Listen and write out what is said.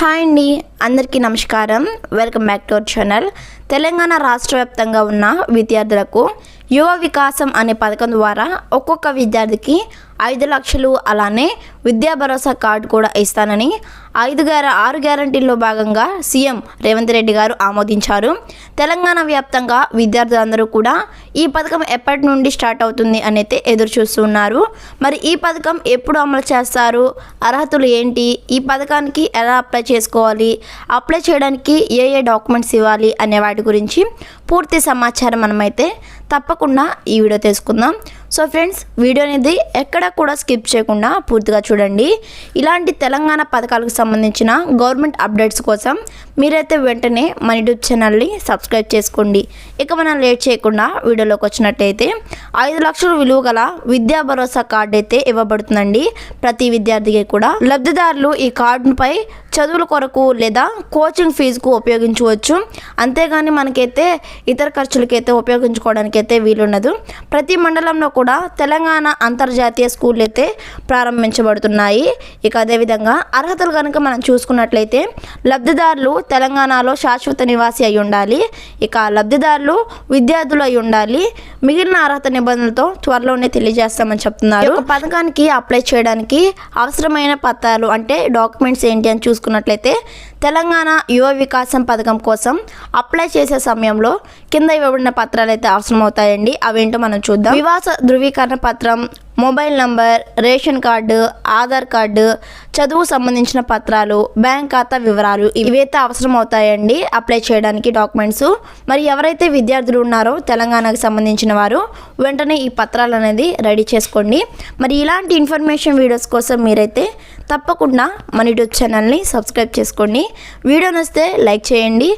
Hi అండి అందరికీ నమస్కారం. Welcome back to our channel Telangana రాష్ట్ర వ్యాప్తంగా ఉన్న విద్యార్థులకు యువ వికాసం అనే పథకం ద్వారా ఒక్కొక్క విద్యార్థికి ఐదు లక్షలు అలానే విద్యా భరోసా కార్డు కూడా ఇస్తానని ఐదు గ్యార ఆరు గ్యారంటీల్లో భాగంగా సీఎం రేవంత్ రెడ్డి గారు ఆమోదించారు. తెలంగాణ వ్యాప్తంగా విద్యార్థులందరూ కూడా ఈ పథకం ఎప్పటి నుండి స్టార్ట్ అవుతుంది అనేది ఎదురు చూస్తున్నారు. మరి ఈ పథకం ఎప్పుడు అమలు చేస్తారు? అర్హతలు ఏంటి? ఈ పథకానికి ఎలా అప్లై చేసుకోవాలి? అప్లై చేయడానికి ఏ ఏ డాక్యుమెంట్స్ ఇవ్వాలి అనే వాటి గురించి పూర్తి సమాచారం మనమైతే తప్పకుండా ఈ వీడియో తెలుసుకుందాం. సో ఫ్రెండ్స్ వీడియో అనేది ఎక్కడ కూడా స్కిప్ చేయకుండా పూర్తిగా చూడండి. ఇలాంటి తెలంగాణ పథకాలకు సంబంధించిన గవర్నమెంట్ అప్డేట్స్ కోసం మీరైతే వెంటనే మన యూట్యూబ్ ఛానల్ని సబ్స్క్రైబ్ చేసుకోండి. ఇక మనం లేట్ చేయకుండా వీడియోలోకి వచ్చినట్టయితే ఐదు లక్షల విలువ గల విద్యా భరోసా కార్డు అయితే ఇవ్వబడుతుందండి. ప్రతి విద్యార్థికి కూడా. లబ్ధిదారులు ఈ కార్డుపై చదువుల కొరకు లేదా కోచింగ్ ఫీజుకు ఉపయోగించవచ్చు. అంతేగాని మనకైతే ఇతర ఖర్చులకైతే ఉపయోగించుకోవడానికి అయితే వీలుండదు. ప్రతి మండలంలో కూడా తెలంగాణ అంతర్జాతీయ స్కూళ్ళు అయితే ప్రారంభించబడుతున్నాయి. ఇక అదేవిధంగా అర్హతలు కనుక మనం చూసుకున్నట్లయితే లబ్ధిదారులు తెలంగాణలో శాశ్వత నివాసి అయి ఉండాలి. ఇక లబ్ధిదారులు విద్యార్థులు అయి ఉండాలి. మిగిలిన అర్హత నిబంధనలతో త్వరలోనే తెలియజేస్తామని చెప్తున్నారు. పథకానికి అప్లై చేయడానికి అవసరమైన పత్రాలు అంటే డాక్యుమెంట్స్ ఏంటి అని చూసుకున్నట్లయితే తెలంగాణ యువ వికాసం పథకం కోసం అప్లై చేసే సమయంలో కింద ఇవ్వబడిన పత్రాలు అయితే అవసరం అవుతాయండి అవేంటో మనం చూద్దాం. వివాస ధృవీకరణ పత్రం mobile number ration card Aadhaar card చదువు సంబంధించిన పత్రాలు బ్యాంక్ ఖాతా వివరాలు ఇవైతే అవసరం అవుతాయండి అప్లై చేయడానికి డాక్యుమెంట్స్. మరి ఎవరైతే విద్యార్థులు ఉన్నారో తెలంగాణకు సంబంధించిన వారు వెంటనే ఈ పత్రాలు అనేది రెడీ చేసుకోండి. మరి ఇలాంటి ఇన్ఫర్మేషన్ వీడియోస్ కోసం మీరైతే తప్పకుండా మన యూట్యూబ్ ఛానల్ని సబ్స్క్రైబ్ చేసుకోండి. వీడియో నచ్చితే లైక్ చేయండి.